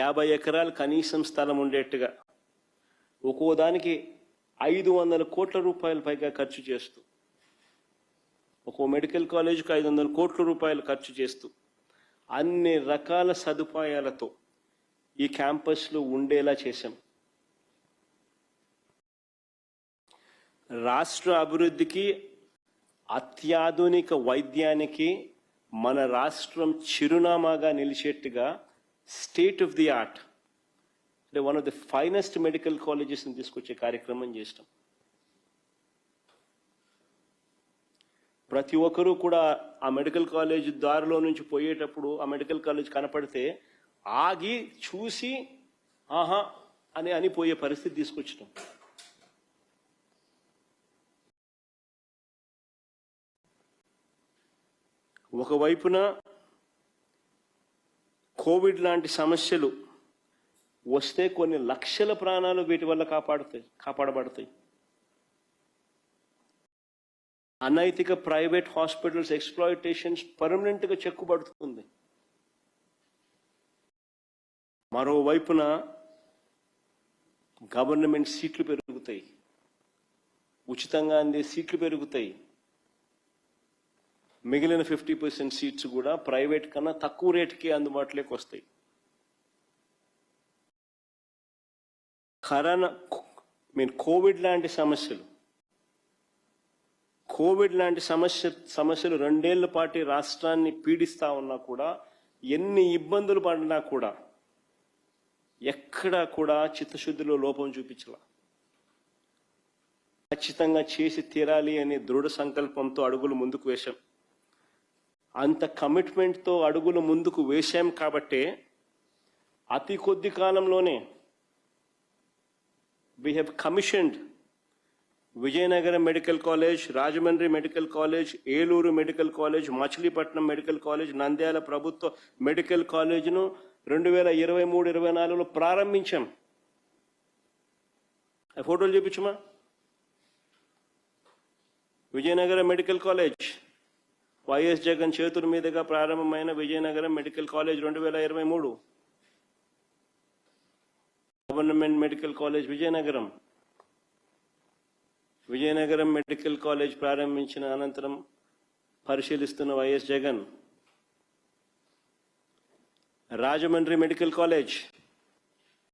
యాభై ఎకరాలు కనీసం స్థలం ఉండేట్టుగా ఒక్కో దానికి ఐదు వందల కోట్ల రూపాయల పైగా ఖర్చు చేస్తూ ఒక్కో మెడికల్ కాలేజీకి ఐదు వందల కోట్ల రూపాయలు ఖర్చు చేస్తూ అన్ని రకాల సదుపాయాలతో ఈ క్యాంపస్లో ఉండేలా చేశాం. రాష్ట్ర అభివృద్ధికి అత్యాధునిక వైద్యానికి మన రాష్ట్రం చిరునామాగా నిలిచేట్టుగా స్టేట్ ఆఫ్ ది ఆర్ట్ అంటే one of the finest medical కాలేజెస్ని తీసుకొచ్చే కార్యక్రమం చేస్తాం. ప్రతి ఒక్కరూ కూడా ఆ మెడికల్ కాలేజ్ దారిలో నుంచి పోయేటప్పుడు ఆ మెడికల్ కాలేజ్ కనపడితే ఆగి చూసి ఆహా అని అనిపోయే పరిస్థితి తీసుకొచ్చినాం. ఒకవైపున కోవిడ్ లాంటి సమస్యలు వస్తే కొన్ని లక్షల ప్రాణాలు వీటి వల్ల కాపాడుతాయి కాపాడబడతాయి. అనైతిక ప్రైవేట్ హాస్పిటల్స్ ఎక్స్ప్లాయిటేషన్స్ పర్మనెంట్గా చెక్కుబడుతుంది. మరోవైపున గవర్నమెంట్ సీట్లు పెరుగుతాయి. ఉచితంగా అందే సీట్లు పెరుగుతాయి. మిగిలిన ఫిఫ్టీ పర్సెంట్ సీట్స్ కూడా ప్రైవేట్ కన్నా తక్కువ రేట్కి అందుబాటులోకి వస్తాయి. కరోనా మీన్ కోవిడ్ లాంటి సమస్యలు. కోవిడ్ లాంటి సమస్య సమస్యలు రెండేళ్ళ పాటు రాష్ట్రాన్ని పీడిస్తా ఉన్నా కూడా ఎన్ని ఇబ్బందులు పడినా కూడా ఎక్కడా కూడా చిత్తశుద్ధిలో లోపం చూపించాల. ఖచ్చితంగా చేసి తీరాలి అనే దృఢ సంకల్పంతో అడుగులు ముందుకు వేశాం. అంత కమిట్మెంట్తో అడుగులు ముందుకు వేశాం కాబట్టే అతి కొద్ది కాలంలోనే we have commissioned Vizianagaram medical college Rajahmundry medical college Eluru medical college Machilipatnam medical college Nandyal ప్రభుత్వ మెడికల్ కాలేజ్ను రెండు వేల ఇరవై మూడు ఇరవై నాలుగులో ప్రారంభించాం. ఆ ఫోటోలు చూపించమా? Vizianagaram medical college. Y S Jagan చేతుల మీదుగా ప్రారంభమైన విజయనగరం మెడికల్ కాలేజ్ రెండు వేల ఇరవై మూడు. Government medical college Vizianagaram. Vizianagaram medical college ప్రారంభించిన అనంతరం పరిశీలిస్తున్న Y S Jagan. Rajahmundry medical college